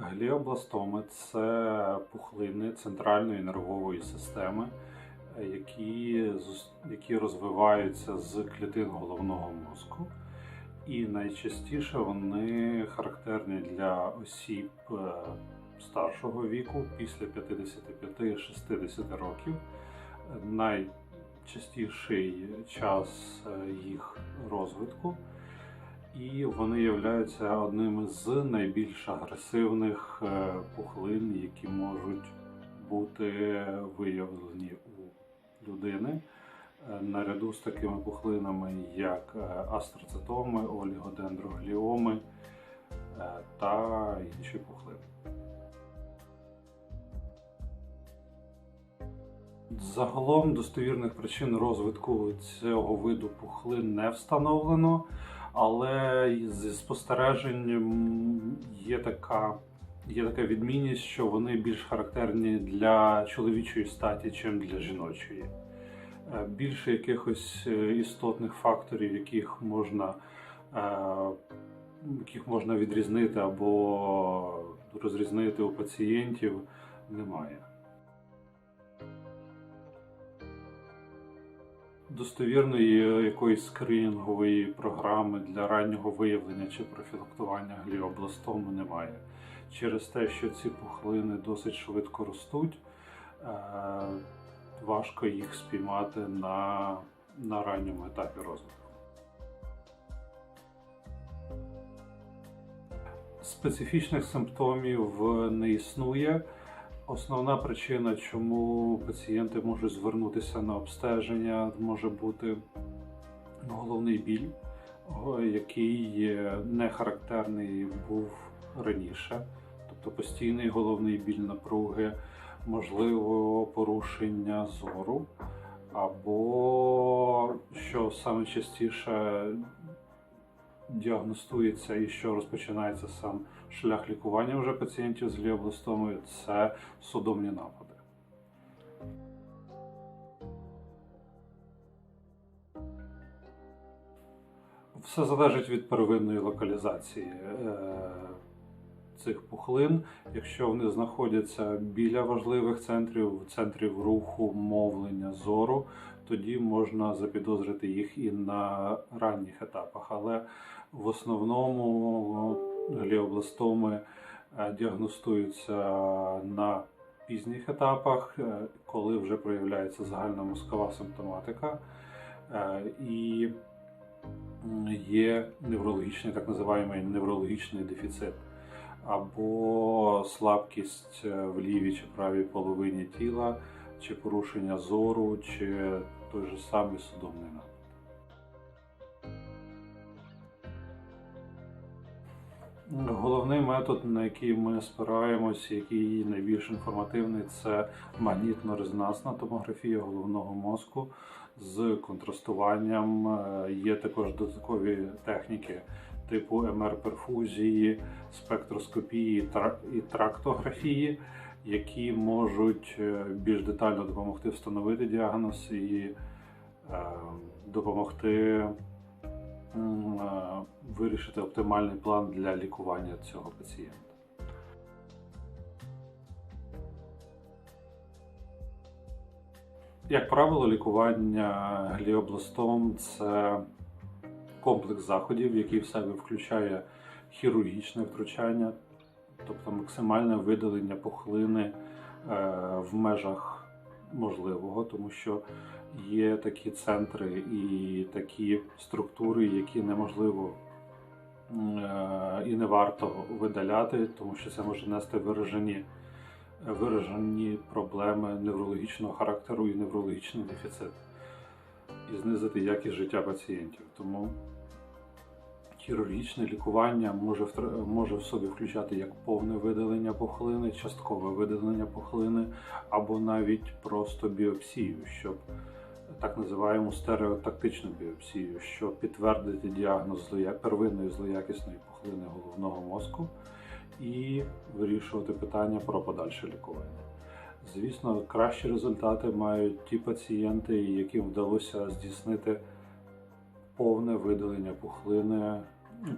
Гліобластоми це пухлини центральної нервової системи, е, які, які розвиваються з клітин головного мозку. І найчастіше вони характерні для осіб е, старшого віку після 55-60 років. Найчастіший час е, їх розвитку і вони являються одним з найбільш агресивних е, пухлин, які можуть бути виявлені у людини. Е, Наряду з такими пухлинами, як е, астроцитоми, олігодендрогліоми та інші пухлини. Загалом достовірних причин розвитку цього виду пухлин не встановлено, але зі спостережень є така, є така відмінність, що вони більш характерні для чоловічої статі, чим для жіночої. Е, Більше якихось е, істотних факторів, яких можна, е, яких можна відрізнити або розрізнити у пацієнтів, немає. Достовірної якоїсь скринінгової програми для раннього виявлення чи профілактування гліобластому немає. Через те, що ці пухлини досить швидко ростуть, е, важко їх спіймати на, на ранньому етапі розвитку. Специфічних симптомів не існує. Основна причина, чому пацієнти можуть звернутися на обстеження, може бути головний біль, який не характерний був раніше, тобто постійний головний біль напруги, можливо, порушення зору, або що саме частіше діагностується і що розпочинається сам шлях лікування вже пацієнтів з гліобластомою – це судомні напади. Все залежить від первинної локалізації е, цих пухлин. Якщо вони знаходяться біля важливих центрів, центрів руху, мовлення, зору, тоді можна запідозрити їх і на ранніх етапах. Але в основному гліобластоми е, діагностуються на пізніх етапах, е, коли вже проявляється загальна мозкова симптоматика е, і є неврологічний, так називаємий неврологічний дефіцит. Або слабкість е, в лівій чи правій половині тіла, чи порушення зору, чи той же самий судомний напад. Головний метод, на який ми спираємось, який найбільш інформативний, це магнітно-резонансна томографія головного мозку з контрастуванням. Е, Є також додаткові техніки типу МР-перфузії, спектроскопії і трактографії, які можуть е, більш детально допомогти встановити діагноз і е, допомогти е, вирішити оптимальний план для лікування цього пацієнта. Як правило, лікування гліобластом це комплекс заходів, який в себе включає хірургічне втручання, тобто максимальне видалення пухлини е, в межах можливого, тому що є такі центри і такі структури, які неможливо е, і не варто видаляти, тому що це може нести виражені, виражені проблеми неврологічного характеру і неврологічний дефіцит, і знизити якість життя пацієнтів. Тому хірургічне лікування може, втр- може в собі включати як повне видалення пухлини, часткове видалення пухлини, або навіть просто біопсію, щоб так називаємо стереотактичну біопсію, щоб підтвердити діагноз первинної злоякісної пухлини головного мозку і вирішувати питання про подальше лікування. Звісно, кращі результати мають ті пацієнти, яким вдалося здійснити повне видалення пухлини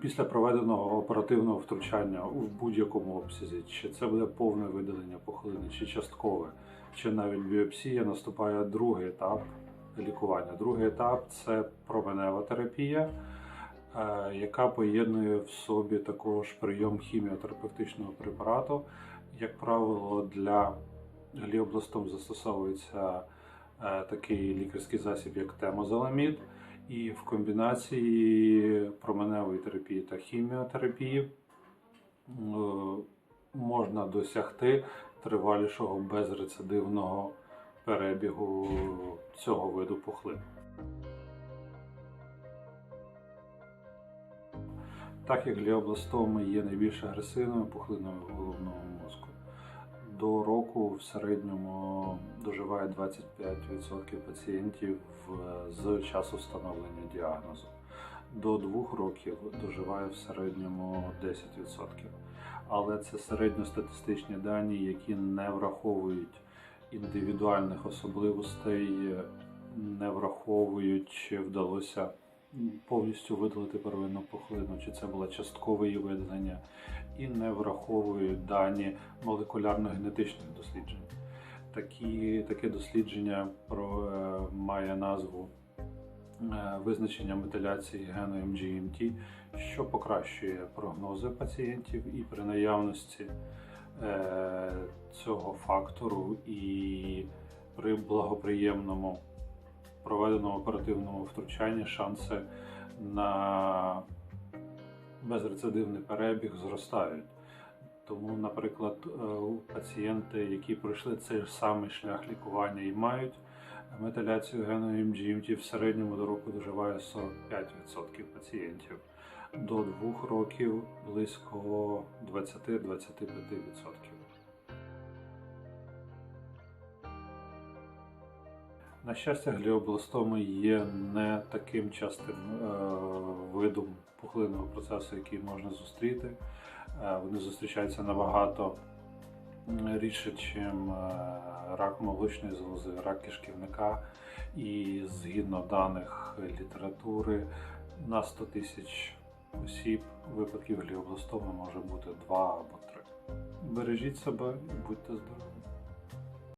після проведеного оперативного втручання в будь-якому обсязі, чи це буде повне видалення пухлини, чи часткове, чи навіть біопсія, наступає другий етап лікування. Другий етап це променева терапія, е, яка поєднує в собі також прийом хіміотерапевтичного препарату. Як правило, для гліобластом застосовується е, такий лікарський засіб, як темозаламід. І в комбінації променевої терапії та хіміотерапії е, можна досягти тривалішого безрецидивного перебігу цього виду пухлин. Так як гліобластоми є найбільш агресивною пухлиною головного мозку, до року в середньому доживає 25% пацієнтів з часу встановлення діагнозу. До двох років доживає в середньому 10%. Але це середньостатистичні дані, які не враховують індивідуальних особливостей, не враховують, чи вдалося повністю видалити первинну пухлину, чи це було часткове її видалення, і не враховують дані молекулярно-генетичних досліджень. Такі, таке дослідження про, е, має назву е, визначення метиляції гену MGMT, що покращує прогнози пацієнтів і при наявності е, цього фактору і при благоприємному проведеному оперативному втручанні шанси на безрецидивний перебіг зростають. Тому, наприклад, е, пацієнти, які пройшли цей самий шлях лікування і мають метиляцію гену MGMT, в середньому до року доживає 45% пацієнтів. До двох років близько 20-25%. На щастя, гліобластоми є не таким частим е, видом пухлинного процесу, який можна зустріти. Е, вони зустрічаються набагато рідше, чим е, рак молочної залози, рак кишківника. І згідно даних літератури, на 100 тисяч осіб випадків гліобластоми може бути 2 або 3. Бережіть себе і будьте здорові!